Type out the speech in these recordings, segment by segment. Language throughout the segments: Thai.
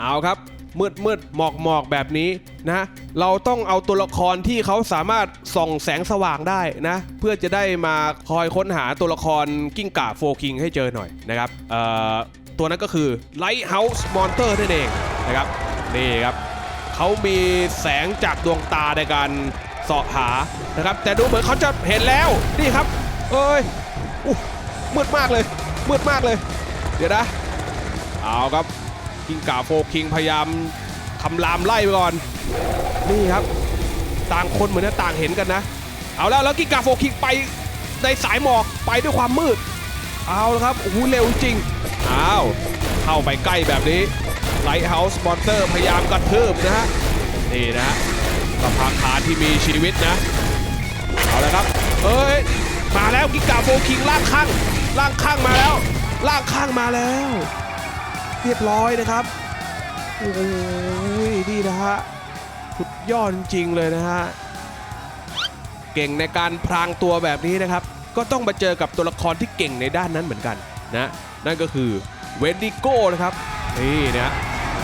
เอาครับ มืดมืดหมอกหมอกแบบนี้นะเราต้องเอาตัวละครที่เขาสามารถส่องแสงสว่างได้นะ เพื่อจะได้มาคอยค้นหาตัวละครกิ้งก่าโฟคิงให้เจอหน่อยนะครับตัวนั้นก็คือ Lighthouse Monster นั่นเองนะครับนี่ครับเขามีแสงจากดวงตาในการเสาะหานะครับ แต่ดูเหมือนเขาจะเห็นแล้วนี่ครับ เอ้ยอู้มืดมากเลยมืดมากเลย เดี๋ยวนะเอาครับ กิงกาโฟคิงพยายามคำรามไล่ไปก่อน นี่ครับ ต่างคนเหมือนจะต่างเห็นกันนะ เอาแล้วแล้วกิงกาโฟคิงไปในสายหมอกไปด้วยความมืด เอาละครับโอ้โหเร็วจริงอ้าวเข้าไปใกล้แบบนี้ไลท์เฮาส์มอนเตอร์พยายามกระทืบนะฮะนี่นะฮะสภาคาที่มีชีวิตนะ เอาและครับเอ้ยมาแล้วกิกาโฟคิงล่างข้างล่างข้างมาแล้วล่างข้างมาแล้ว เรียบร้อยนะครับโอ้ยนี่นะฮะสุดยอดจริงเลยนะฮะเก่งในการพรางตัวแบบนี้นะครับ ก็ต้องมาเจอกับตัวละครที่เก่งในด้านนั้นเหมือนกันนะนั่นก็คือเวนดิโก้นะครับนี่นะ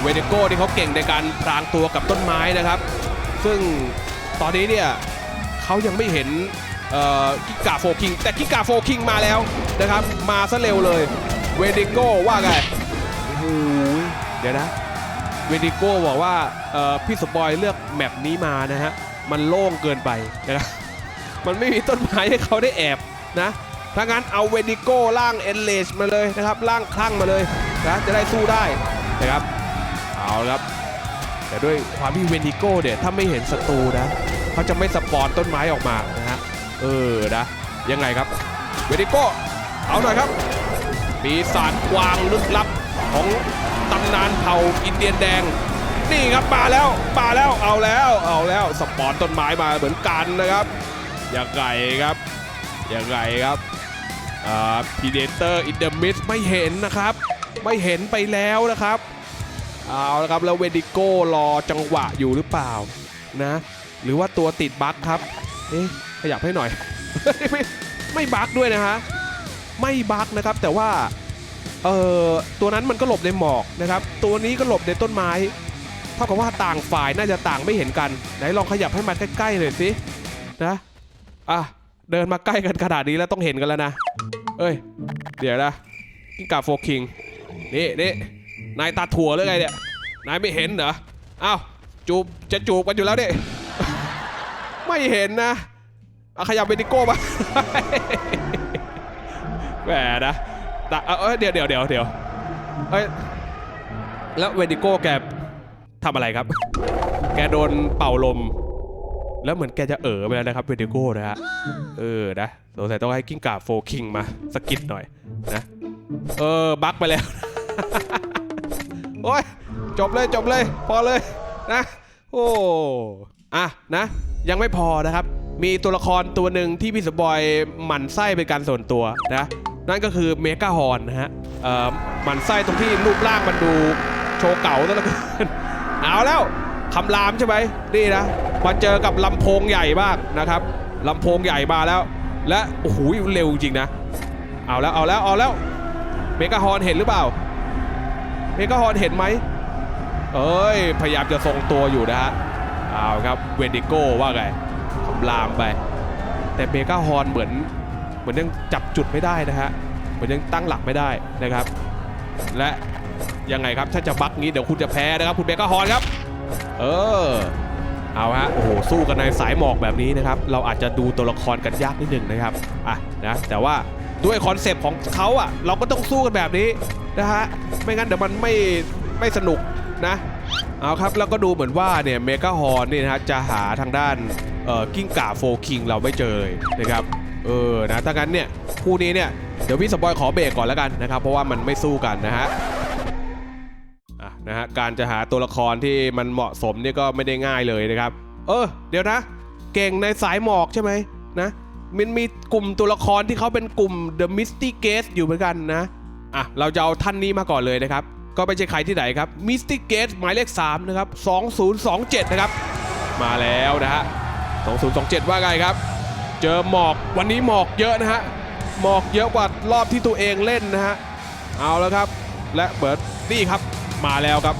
เวนดิโก้ที่เขาเก่งในการพรางตัวกับต้นไม้นะครับ ซึ่งตอนนี้เนี่ยเขายังไม่เห็นกิกาโฟคิงแต่กิกาโฟคิงมาแล้วนะครับ มาซะเร็วเลยเวนดิโก้ว่าไง หเดี๋ยวนะ เวนิโก้บอกว่าพี่สปอยเลือกแมปนี้มานะฮะ มันโล่งเกินไปนะครับมันไม่มีต้นไม้ให้เขาได้แอบนะ ถ้างั้นเอาเวนิโก้ล่างเอนเลชมาเลยนะครับ ล่างคลั่งมาเลยนะจะได้สู้ได้นะครับ เอาครับแต่ด้วยความที่เวนิโก้เนี่ยถ้าไม่เห็นศัตรูนะเขาจะไม่สปอนต้นไม้ออกมานะฮะเออนะยังไงครับเวนิโก้เอาหน่อยครับปีศาจกวางลึกลับ ของตำนานเผ่าอินเดียนแดง นี่ครับมาแล้วมาแล้วเอาแล้วเอาแล้วสปอนต้นไม้มาเหมือนกันนะครับอยังไงครับอยังไงครับพีเดเตอร์อินเดอะมิสไม่เห็นนะครับ ไม่เห็นไปแล้วนะครับเอาละครับแล้วเวดิโก้รอจังหวะอยู่หรือเปล่านะหรือว่าตัวติดบั๊กครับเอ๊ะขยับให้หน่อย ไม่ไม่บั๊กด้วยนะฮะไม่บั๊กนะครับแต่ว่า เอ่อตัวนั้นมันก็หลบในหมอกนะครับตัวนี้ก็หลบในต้นไม้เท่ากับว่าต่างฝ่ายน่าจะต่างไม่เห็นกันไหนลองขยับให้มันใกล้ๆหน่อยสินะอะเดินมาใกล้กันขนาดนี้แล้วต้องเห็นกันแล้วนะเอ้ยเดี๋ยวนะกิ้งก่าโฟคิงนี่นี่นายตาถั่วหรือไงเนี่ยนายไม่เห็นเหรออ้าวจูบจะจูบกันอยู่แล้วเนี่ยไม่เห็นนะเอาขยับเบติโก้มาแหมนะ ต่เอ้ยเอ้ยเดี๋ยวเดี๋ยวเดี๋ยวเดี๋ยวเอ้ยแล้วเวนดิโก้แกทำอะไรครับ แกโดนเป่าลม แล้วเหมือนแกจะเอ๋อไปแล้วนะครับเวนดิโก้นะฮะเออนะสงสัยต้องให้กิ้งก่าโฟคิงมาสกิดหน่อยนะเออบั๊กไปแล้วโอ้ยจบเลยจบเลย พอเลยนะโอ้อะนะ ยังไม่พอนะครับ มีตัวละครตัวหนึ่งที่พี่สปอยหมั่นไส้เป็นการส่วนตัวนะ นั่นก็คือเมกาฮอนนะฮะมันไส้ตรงที่รูปร่างมันดูโชว์เก่าซะเหลือเกินเอาแล้วคำรามใช่ไหมนี่นะมาเจอกับลำโพงใหญ่บ้างนะครับลำโพงใหญ่มาแล้ว และโอ้โหเร็วจริงนะ เอาแล้วเอาแล้วเอาแล้วเมกาฮอนเห็นหรือเปล่าเมกาฮอนเห็นไหมเอ้ยพยายามจะทรงตัวอยู่นะฮะเอาครับเวนดิโก้ว่าไงคำรามไป แต่เมกาฮอนเหมือน เหมือนยังจับจุดไม่ได้นะฮะเหมือนยังตั้งหลักไม่ได้นะครับ และยังไงครับถ้าจะบักงี้เดี๋ยวคุณจะแพ้นะครับ คุณเมกาฮอนครับ เออเอาฮะโอ้โหสู้กันในสายหมอกแบบนี้นะครับ เราอาจจะดูตัวละครกันยากนิดนึงนะครับอะนะแต่ว่าด้วยคอนเซปต์ของเขาอะเราก็ต้องสู้กันแบบนี้นะฮะไม่งั้นเดี๋ยวมันไม่ไม่สนุกนะเอาครับแล้วก็ดูเหมือนว่าเนี่ยเมกาฮอนนี่นะฮะจะหาทางด้านเอ่อกิ้งก่าโฟคิงเราไม่เจอเลยนะครับ เออนะถ้างั้นเนี่ยคู่นี้เนี่ยเดี๋ยวพี่สปอยขอเบรกก่อนแล้วกันนะครับ เพราะว่ามันไม่สู้กันนะฮะอะนะฮะการจะหาตัวละครที่มันเหมาะสมเนี่ยก็ไม่ได้ง่ายเลยนะครับ เออ เดี๋ยวนะ เก่งในสายหมอกใช่ไหมนะมันมีกลุ่มตัวละครที่เขาเป็นกลุ่ม The Misty Gate อยู่เหมือนกันนะอะเราจะเอาท่านนี้มาก่อนเลยนะครับ ก็ไม่ใช่ใครที่ไหนครับ Misty Gate หมายเลข 3 นะครับ 2027 นะครับ มาแล้วนะฮะ2027 ว่าไงครับ เจอหมอกวันนี้หมอกเยอะนะฮะหมอกเยอะกว่ารอบที่ตัวเองเล่นนะฮะเอาแล้วครับ และเบิร์ดนี่ครับมาแล้วครับ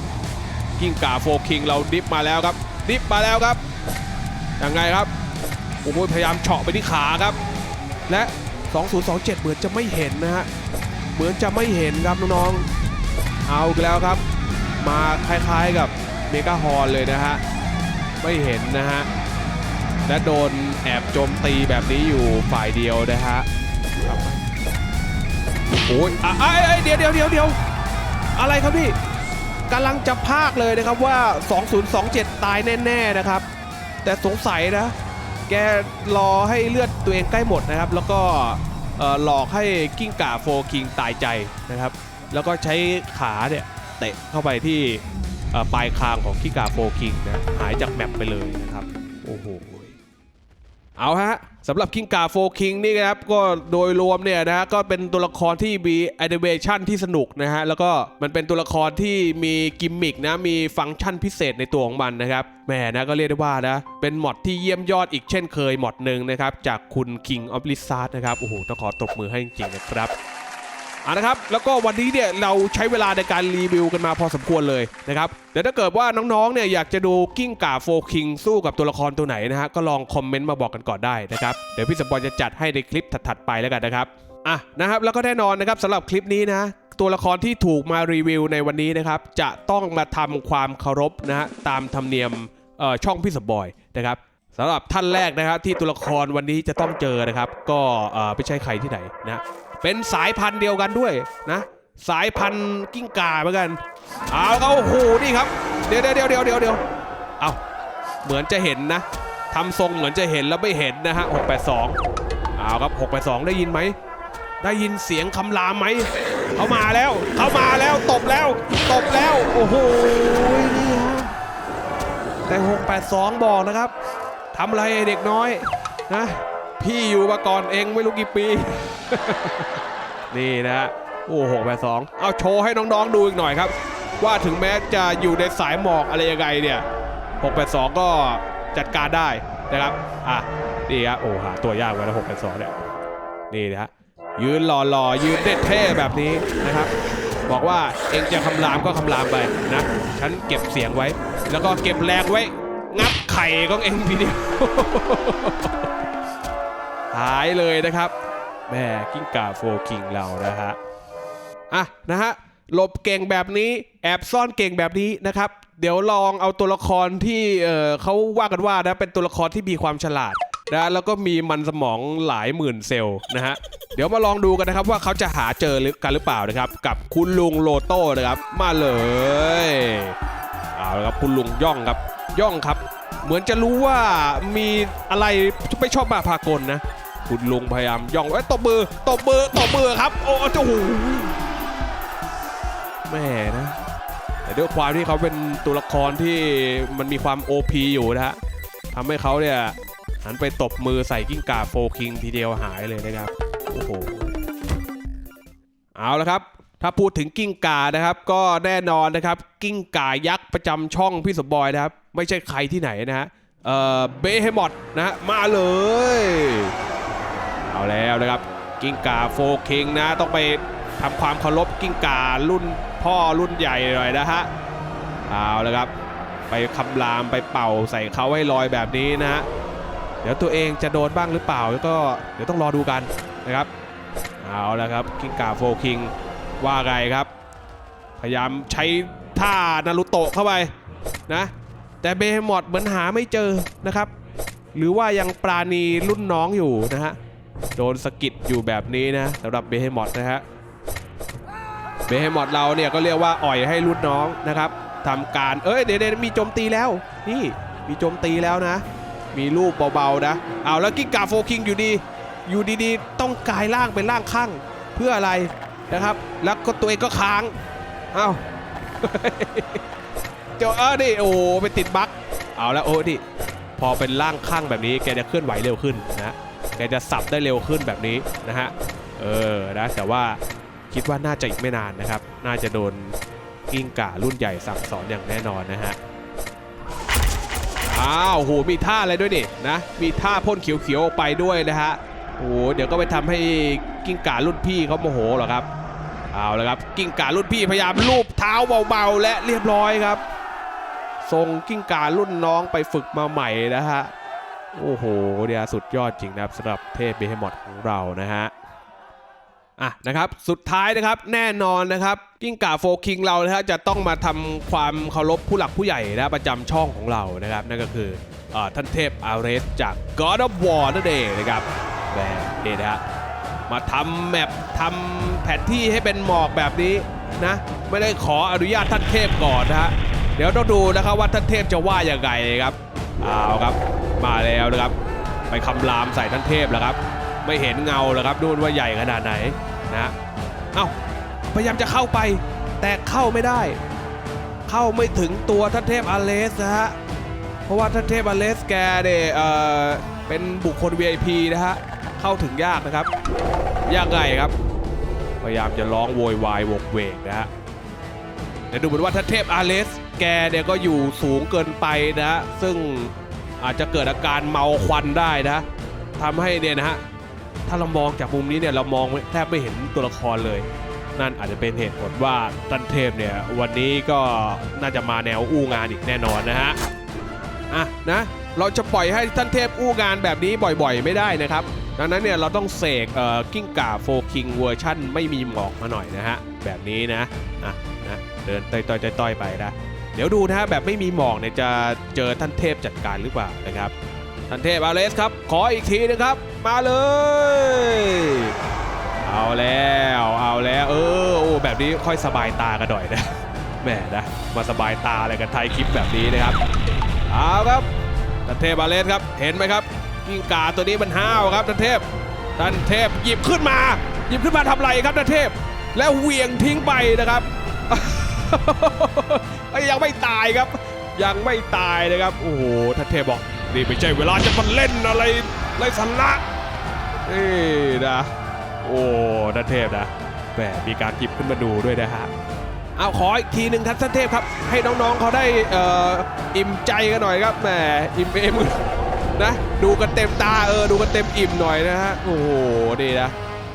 กิ้งก่าโฟคิงเราดิฟมาแล้วครับ ดิฟมาแล้วครับยังไงครับโอ้โหพยายามเฉาะไปที่ขาครับ และ 2027 เหมือนจะไม่เห็นนะฮะเหมือนจะไม่เห็นครับน้องๆเอาอีกแล้วครับ มาคล้ายๆกับเมกาฮอลเลยนะฮะไม่เห็นนะฮะ และโดนแอบโจมตีแบบนี้อยู่ฝ่ายเดียวนะฮะโอ้ยอะเอ้ยเอ้ยเดี๋ยวเดี๋ยวเดี๋ยวเดี๋ยวอะไรครับพี่กำลังจะพากเลยนะครับว่า 2027 ตายแน่ ๆ นะครับ แต่สงสัยนะ แกรอให้เลือดตัวเองใกล้หมดนะครับ แล้วก็หลอกให้กิ้งก่าโฟคิงตายใจนะครับ แล้วก็ใช้ขาเนี่ยเตะเข้าไปที่ปลายคางของกิ้งก่าโฟคิงนะ หายจากแมปไปเลยนะครับ โอ้โห เอาฮะสำหรับคิงกาโฟคิงนี่นะครับก็โดยรวมเนี่ยนะฮะก็เป็นตัวละครที่มีแอนิเมชันที่สนุกนะฮะแล้วก็มันเป็นตัวละครที่มีกิมมิกนะมีฟังก์ชันพิเศษในตัวของมันนะครับแหมนะก็เรียกได้ว่านะเป็นมอดที่เยี่ยมยอดอีกเช่นเคยมอดหนึ่งนะครับจากคุณ King of Lizard นะครับโอ้โหต้องขอตบมือให้จริงๆนะครับ อะนะครับแล้วก็วันนี้เนี่ยเราใช้เวลาในการรีวิวกันมาพอสมควรเลยนะครับเดี๋ยวถ้าเกิดว่าน้องๆเนี่ยอยากจะดูกิ้งก่าโฟคิงสู้กับตัวละครตัวไหนนะฮะก็ลองคอมเมนต์มาบอกกันก่อนได้นะครับเดี๋ยวพี่สปอยจะจัดให้ในคลิปถัดๆไปแล้วกันนะครับอะนะครับแล้วก็แน่นอนนะครับสำหรับคลิปนี้นะตัวละครที่ถูกมารีวิวในวันนี้นะครับจะต้องมาทำความเคารพนะฮะตามธรรมเนียมเอ่อช่องพี่สปอยนะครับสำหรับท่านแรกนะครับที่ตัวละครวันนี้จะต้องเจอนะครับ ก็เอ่อไม่ใช่ใครที่ไหนนะ เป็นสายพันธุ์เดียวกันด้วยนะ สายพันธุ์กิ้งก่าเหมือนกัน เอาเอาโอ้โหนี่ครับ เดี๋ยวเดี๋ยวเดี๋ยวเดี๋ยวเดี๋ยวเอาเหมือนจะเห็นนะทำทรงเหมือนจะเห็นแล้วไม่เห็นนะฮะ 682เอาครับ 682 ได้ยินไหม ได้ยินเสียงคำรามไหม เขามาแล้ว เขามาแล้วตบแล้ว ตบแล้ว โอ้โห นี่ฮะ แต่ 682 บอกนะครับทำอะไรเด็กน้อยนะ พี่อยู่มาก่อนเองไม่รู้กี่ปี นี่นะฮะโอ้โหแปดสองเอาโชว์ให้น้องๆดูอีกหน่อยครับ ว่าถึงแม้จะอยู่ในสายหมอกอะไรยังไงเนี่ย682ก็จัดการได้นะครับอะนี่ฮะโอ้หาตัวยากไว้แล้ว682เนี่ยนี่นะฮะยืนหล่อๆยืนเท่ๆแบบนี้นะครับบอกว่าเองจะคำรามก็คำรามไปนะ ฉันเก็บเสียงไว้ แล้วก็เก็บแรงไว้ งับไข่ของเองทีเดียว หายเลยนะครับแม่กิ้งก่าโฟคิงเรานะฮะอะนะฮะหลบเก่งแบบนี้แอบซ่อนเก่งแบบนี้นะครับ เดี๋ยวลองเอาตัวละครที่เออเขาว่ากันว่านะเป็นตัวละครที่มีความฉลาดนะแล้วก็มีมันสมองหลายหมื่นเซลล์นะฮะเดี๋ยวมาลองดูกันนะครับว่าเขาจะหาเจอหรือกันหรือเปล่านะครับ กับคุณลุงโลโต้นะครับ มาเลยเอาละครับคุณลุงย่องครับย่องครับ เหมือนจะรู้ว่ามีอะไรไม่ชอบมาพากลนะ คุณลุงพยายามย่องไว้ตบมือตบมือตบมือครับ โอ้โอ้โหแม่นะแต่ด้วยความที่เขาเป็นตัวละครที่มันมีความ OP อยู่นะฮะทำให้เขาเนี่ยหันไปตบมือใส่กิ้งก่าโฟคิงทีเดียวหายเลยนะครับ โอ้โห เอาละครับ ถ้าพูดถึงกิ้งก่านะครับ ก็แน่นอนนะครับ กิ้งก่ายักษ์ประจำช่องพี่สมบอยนะครับ ไม่ใช่ใครที่ไหนนะฮะ เอ่อ เบเฮมอดนะฮะ มาเลย เอาแล้วนะครับ กิ้งก่าโฟคิงนะ ต้องไปทำความเคารพกิ้งก่ารุ่นพ่อรุ่นใหญ่หน่อยนะฮะเอาแล้วครับ ไปคำรามไปเป่าใส่เขาให้ลอยแบบนี้นะฮะเดี๋ยวตัวเองจะโดนบ้างหรือเปล่าแล้วก็เดี๋ยวต้องรอดูกันนะครับเอาแล้วครับกิ้งก่าโฟคิงว่าไงครับ พยายามใช้ท่านารุโตะเข้าไปนะแต่เบฮมอดเหมือนหาไม่เจอนะครับ หรือว่ายังปราณีรุ่นน้องอยู่นะฮะ โดนสกิดอยู่แบบนี้นะสำหรับเบเฮมอดนะฮะเบเฮมอดเราเนี่ยก็เรียกว่าอ่อยให้รุ่นน้องนะครับทำการเอ้ยเดี๋ยวเดนมีโจมตีแล้ว นี่มีโจมตีแล้วนะ มีลูกเบาๆนะเอาแล้วกิ้งกาโฟคิงอยู่ดี อยู่ดีๆ ต้องกลายร่างเป็นร่างข้างเพื่ออะไรนะครับ แล้วก็ตัวเองก็ค้างเอ้าเจ้าเออดิโอ้ไปติดบั๊กเอาแล้วโอ้ดิพอเป็นร่างข้างแบบนี้แกจะเคลื่อนไหวเร็วขึ้นนะ แกจะสับได้เร็วขึ้นแบบนี้นะฮะ เออนะแต่ว่าคิดว่าน่าจะอีกไม่นานนะครับ น่าจะโดนกิ้งก่ารุ่นใหญ่สั่งสอนอย่างแน่นอนนะฮะ อ้าวโหมีท่าอะไรด้วยนี่นะ มีท่าพ่นเขียวๆไปด้วยนะฮะโอ้โหเดี๋ยวก็ไปทำให้กิ้งก่ารุ่นพี่เขาโมโหเหรอครับ เอาละครับกิ้งก่ารุ่นพี่พยายามลูบเท้าเบาๆ และเรียบร้อยครับส่งกิ้งก่ารุ่นน้องไปฝึกมาใหม่นะฮะ โอ้โหเนี่ยสุดยอดจริงนะครับสำหรับเทพเบฮมอดของเรานะฮะอะนะครับสุดท้ายนะครับแน่นอนนะครับกิ้งก่าโฟคิงเรานะฮะจะต้องมาทำความเคารพผู้หลักผู้ใหญ่นะประจำช่องของเรานะครับนั่นก็คือเออท่านเทพอาเรสจาก God of War นั่นเองนะครับแบบนี้นะฮะมาทำแมปทำแผนที่ให้เป็นหมอกแบบนี้นะไม่ได้ขออนุญาตท่านเทพก่อนนะฮะเดี๋ยวต้องดูนะครับว่าท่านเทพจะว่ายังไงครับเอาครับ มาแล้วนะครับ ไปคำรามใส่ท่านเทพแล้วครับ ไม่เห็นเงาแล้วครับดูว่าใหญ่ขนาดไหนนะเอ้าพยายามจะเข้าไป แต่เข้าไม่ได้ เข้าไม่ถึงตัวท่านเทพอเลสนะฮะเพราะว่าท่านเทพอเลสแกเนี่ยเออเป็นบุคคล VIP นะฮะเข้าถึงยากนะครับ ยากไงครับพยายามจะร้องโวยวายวกเวกนะฮะแต่ดูเหมือนว่าท่านเทพอาเลสแกเนี่ยก็อยู่สูงเกินไปนะฮะซึ่ง อาจจะเกิดอาการเมาควันได้นะทำให้เนี่ยนะฮะถ้าเรามองจากมุมนี้เนี่ยเรามองแทบไม่เห็นตัวละครเลย นั่นอาจจะเป็นเหตุผลว่าตันเทพเนี่ยวันนี้ก็น่าจะมาแนวอู้งานอีกแน่นอนนะฮะอะนะเราจะปล่อยให้ท่านเทพอู้งานแบบนี้บ่อยๆ ไม่ได้นะครับดังนั้นเนี่ยเราต้องเสกเอ่อกิ้งก่าโฟคิงเวอร์ชั่นไม่มีหมอกมาหน่อยนะฮะแบบนี้นะอะนะเดินต่อยๆๆๆไปนะ เดี๋ยวดูนะฮะแบบไม่มีหมอกเนี่ยจะเจอท่านเทพจัดการหรือเปล่านะครับ ท่านเทพอาเลสครับ ขออีกทีนะครับ มาเลย เอาแล้วเอาแล้วเออโอ้แบบนี้ค่อยสบายตากันหน่อยนะแหม่นะมาสบายตาอะไรกันไทยคลิปแบบนี้นะครับเอาครับท่านเทพอาเลสครับเห็นไหมครับกิ้งก่าตัวนี้มันห้าวครับท่านเทพท่านเทพหยิบขึ้นมา หยิบขึ้นมาทำไรครับท่านเทพ แล้วเหวี่ยงทิ้งไปนะครับ ยังไม่ตายครับ ยังไม่ตายนะครับ โอ้โหท่านเทพบอกนี่ไม่ใช่เวลาจะมาเล่นอะไรไรสันละนี่นะโอ้ท่านเทพนะแหมมีการหยิบขึ้นมาดูด้วยนะฮะเอาขออีกทีหนึ่งท่านเทพครับ ให้น้องๆเขาได้อ,อ,อิ่มใจกันหน่อยครับแหมอิ่มเอมนะดูกันเต็มตาเออดูกันเต็มอิ่มหน่อยนะฮะโอ้โหดีนะ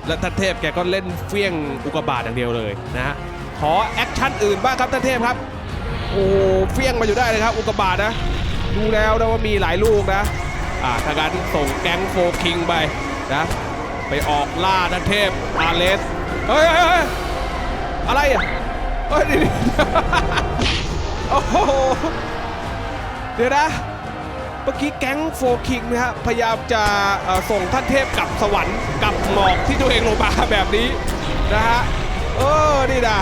แล้วท่านเทพแกก็เล่นเฟี้ยงอุกบาตอย่างเดียวเลยนะฮะ ขอแอคชั่นอื่นบ้างครับท่านเทพครับ โอ้เฟี้ยงมาอยู่ได้เลยครับ อุกบาตนะ ดูแล้วนะว่ามีหลายลูกนะอ่าทางการส่งแก๊งโฟคิงไปนะไปออกล่าทันเทพอาเลสเฮ้ยเอะไรอะเฮ้ยโอ้โหเดี๋ยวนะเมื่อกี้แก๊งโฟคิงนะฮะพยายามจะส่งท่านเทพกลับสวรรค์กลับหมอกที่ตัวเองลงมาแบบนี้นะฮะเออนี่นะ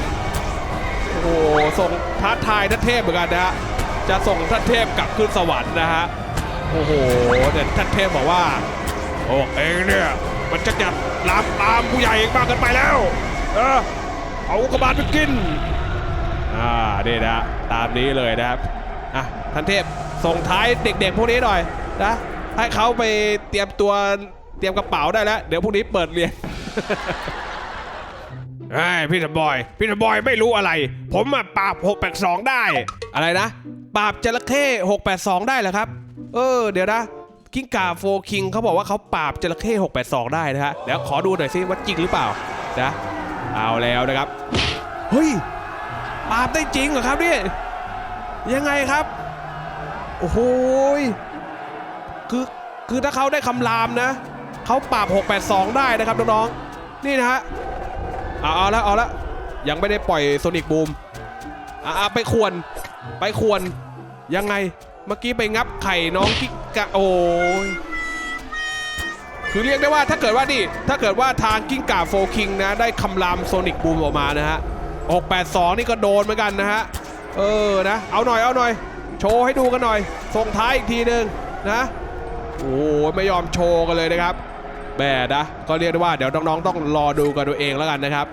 โอ้โหส่งท้าทายท่านเทพเหมือนกันนะฮะจะส่งท่านเทพกลับขึ้นสวรรค์นะฮะโอ้โหแต่ท่านเทพบอกว่าโอ้เองเนี่ยมันจะจับลามตามผู้ใหญ่เองมากเกินไปแล้ว เออเอากกาบาตไปกินอ่านี่นะตามนี้เลยนะครับอะท่านเทพส่งท้ายเด็กๆพวกนี้หน่อยนะให้เขาไปเตรียมตัวเตรียมกระเป๋าได้แล้ว เดี๋ยวพรุ่งนี้เปิดเรียน ไอ้พี่สมบอย พี่สมบอยไม่รู้อะไร ผมมาปราบ 682 ได้ อะไรนะ ปราบจระเข้682 ได้เหรอครับ เออ เดี๋ยวนะกิ้งก่าโฟคิงเขาบอกว่าเขาปราบจระเข้682 ได้นะฮะเดี๋ยวขอดูหน่อยซิว่าจริงหรือเปล่านะเอาแล้วนะครับ เฮ้ย ปราบได้จริงเหรอครับเนี่ยยังไงครับ โอ้โหยคือคือถ้าเขาได้คำรามนะ เขาปราบ 682 ได้นะครับน้องๆ นี่นะฮะ เอาเอาละเอาละยังไม่ได้ปล่อยโซนิกบูมอ่าไปควรไปควรยังไงเมื่อกี้ไปงับไข่น้องกิกะโอ้ยคือเรียกได้ว่าถ้าเกิดว่านี่ถ้าเกิดว่าทางกิ้งก่าโฟคิงนะ ได้คำรามโซนิกบูมออกมานะฮะ682 นี่ก็โดนเหมือนกันนะฮะ เออนะ เอาหน่อยเอาหน่อย โชว์ให้ดูกันหน่อย ส่งท้ายอีกทีหนึ่งนะ โอ้ไม่ยอมโชว์กันเลยนะครับ แบดนะก็เรียกได้ว่าเดี๋ยวน้องๆต้องรอดูกันตัวเองแล้วกันนะครับ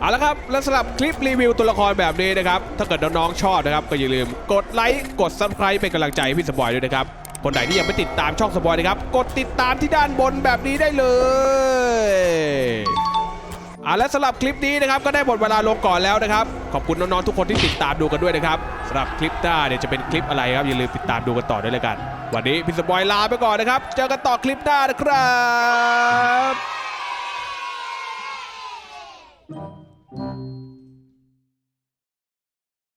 เอาละครับและสำหรับคลิปรีวิวตัวละครแบบนี้นะครับถ้าเกิดน้องๆชอบนะครับก็อย่าลืมกดไลค์กดซับสไครป์เป็นกำลังใจให้พี่สปอยด้วยนะครับคนไหนที่ยังไม่ติดตามช่องสปอยนะครับกดติดตามที่ด้านบนแบบนี้ได้เลย อ่าและสำหรับคลิปนี้นะครับก็ได้หมดเวลาลงก่อนแล้วนะครับ ขอบคุณน้องๆทุกคนที่ติดตามดูกันด้วยนะครับสำหรับคลิปหน้าเนี่ยจะเป็นคลิปอะไรครับอย่าลืมติดตามดูกันต่อด้วยเลยกัน วันนี้พี่สบอยลาไปก่อนนะครับ เจอกันต่อคลิปหน้านะครับ